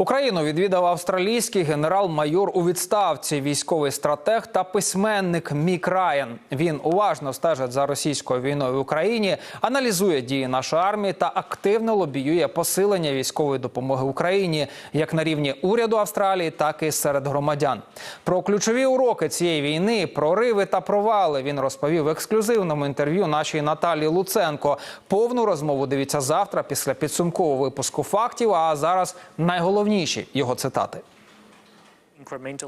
Україну відвідав австралійський генерал-майор у відставці, військовий стратег та письменник Мік Райан. Він уважно стежить за російською війною в Україні, аналізує дії нашої армії та активно лобіює посилення військової допомоги Україні як на рівні уряду Австралії, так і серед громадян. Про ключові уроки цієї війни, прориви та провали він розповів в ексклюзивному інтерв'ю нашій Наталі Луценко. Повну розмову дивіться завтра після підсумкового випуску фактів. А зараз найголовніші його цитати.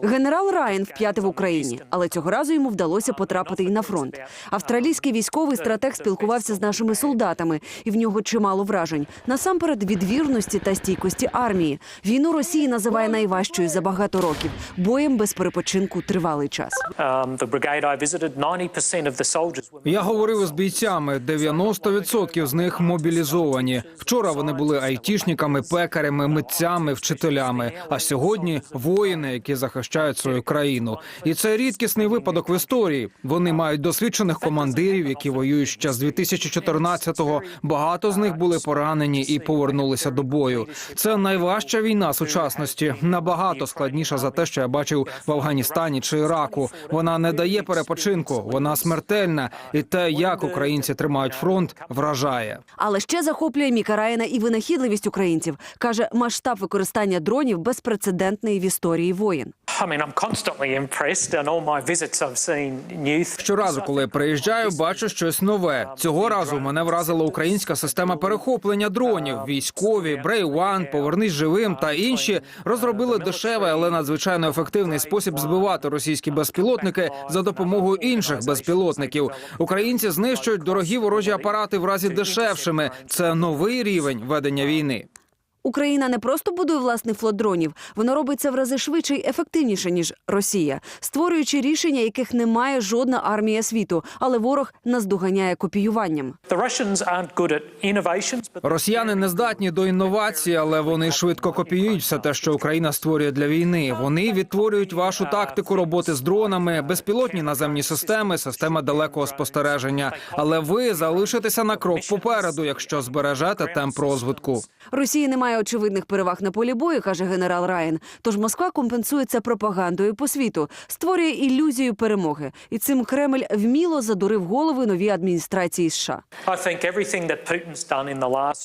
Генерал Райан вп'яти в Україні, але цього разу йому вдалося потрапити і на фронт. Австралійський військовий стратег спілкувався з нашими солдатами, і в нього чимало вражень. Насамперед від вірності та стійкості армії. Війну Росії називає найважчою за багато років, боєм без перепочинку тривалий час. Um, the brigade I visited, 90% of the soldiers were Я говорив із бійцями. 90% з них мобілізовані. Вчора вони були айтішниками, пекарями, митцями, вчителями. А сьогодні воїни, які захищають свою країну. І це рідкісний випадок в історії. Вони мають досвідчених командирів, які воюють ще з 2014-го. Багато з них були поранені і повернулися до бою. Це найважча війна сучасності. Набагато складніша за те, що я бачив в Афганістані чи Іраку. Вона не дає перепочинку, вона смертельна, і те, як українці тримають фронт, вражає. Але ще захоплює Міка Райана і винахідливість українців. каже, масштаб використання дронів безпрецедентний в історії воєн. I mean, I'm constantly impressed. On all my visits, I've seen new. Щоразу, коли я приїжджаю, бачу щось нове. Цього разу мене вразила українська система перехоплення дронів. Військові, Брей One, Повернись живим та інші розробили дешевий, але надзвичайно ефективний спосіб збивати російські безпілотники за допомогою інших безпілотників. Українці знищують дорогі ворожі апарати в разі дешевшими. Це новий рівень ведення війни. Україна не просто будує власний флот дронів, вона робить це в рази швидше й ефективніше ніж Росія, створюючи рішення, яких немає жодна армія світу, але ворог наздоганяє копіюванням. Росіяни не здатні до інновацій, але вони швидко копіюють все те, що Україна створює для війни. Вони відтворюють вашу тактику роботи з дронами, безпілотні наземні системи, системи далекого спостереження. Але ви залишитеся на крок попереду, якщо збережете темп розвитку. Росії немає очевидних переваг на полі бою, каже генерал Райан. Тож Москва компенсує це пропагандою по світу, створює ілюзію перемоги. І цим Кремль вміло задурив голови новій адміністрації США.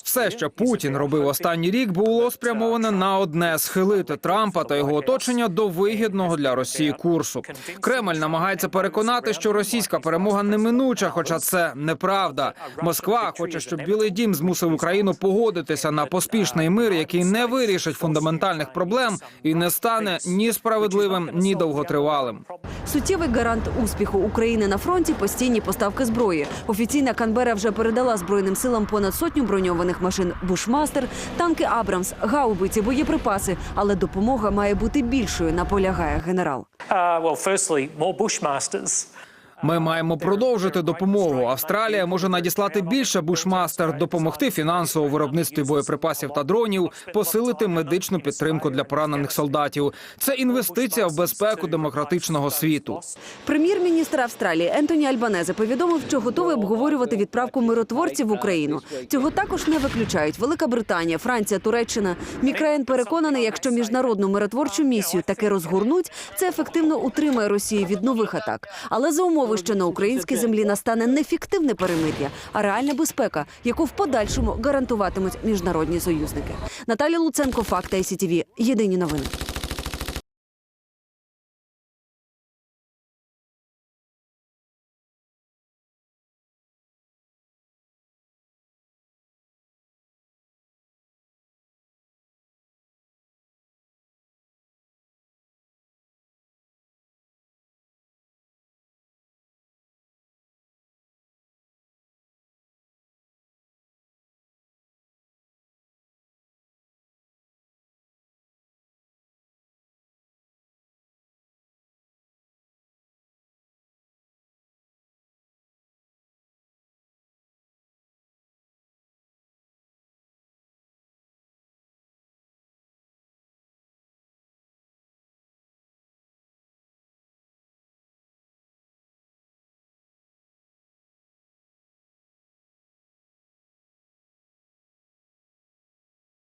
Все, що Путін робив останній рік, було спрямоване на одне схилити Трампа та його оточення до вигідного для Росії курсу. Кремль намагається переконати, що російська перемога неминуча, хоча це неправда. Москва хоче, щоб Білий Дім змусив Україну погодитися на поспішний мир, який не вирішить фундаментальних проблем і не стане ні справедливим, ні довготривалим. Суттєвий гарант успіху України на фронті постійні поставки зброї. Офіційна Канбера вже передала збройним силам понад сотню броньованих машин Бушмастер, танки Абрамс, гаубиці, боєприпаси. Але допомога має бути більшою, наполягає генерал. Uh, well, firstly, more Bushmasters. Ми маємо продовжити допомогу. Австралія може надіслати більше бушмастер, допомогти фінансово виробництві боєприпасів та дронів, посилити медичну підтримку для поранених солдатів. Це інвестиція в безпеку демократичного світу. Прем'єр-міністр Австралії Ентоні Альбанезе повідомив, що готовий обговорювати відправку миротворців в Україну. Цього також не виключають Велика Британія, Франція, Туреччина. Мікраєн переконаний, якщо міжнародну миротворчу місію таки розгорнуть, це ефективно утримає Росію від нових атак. Але за умови, що на українській землі настане не фіктивне перемир'я, а реальна безпека, яку в подальшому гарантуватимуть міжнародні союзники. Наталя Луценко, Факти ICTV. Єдині новини.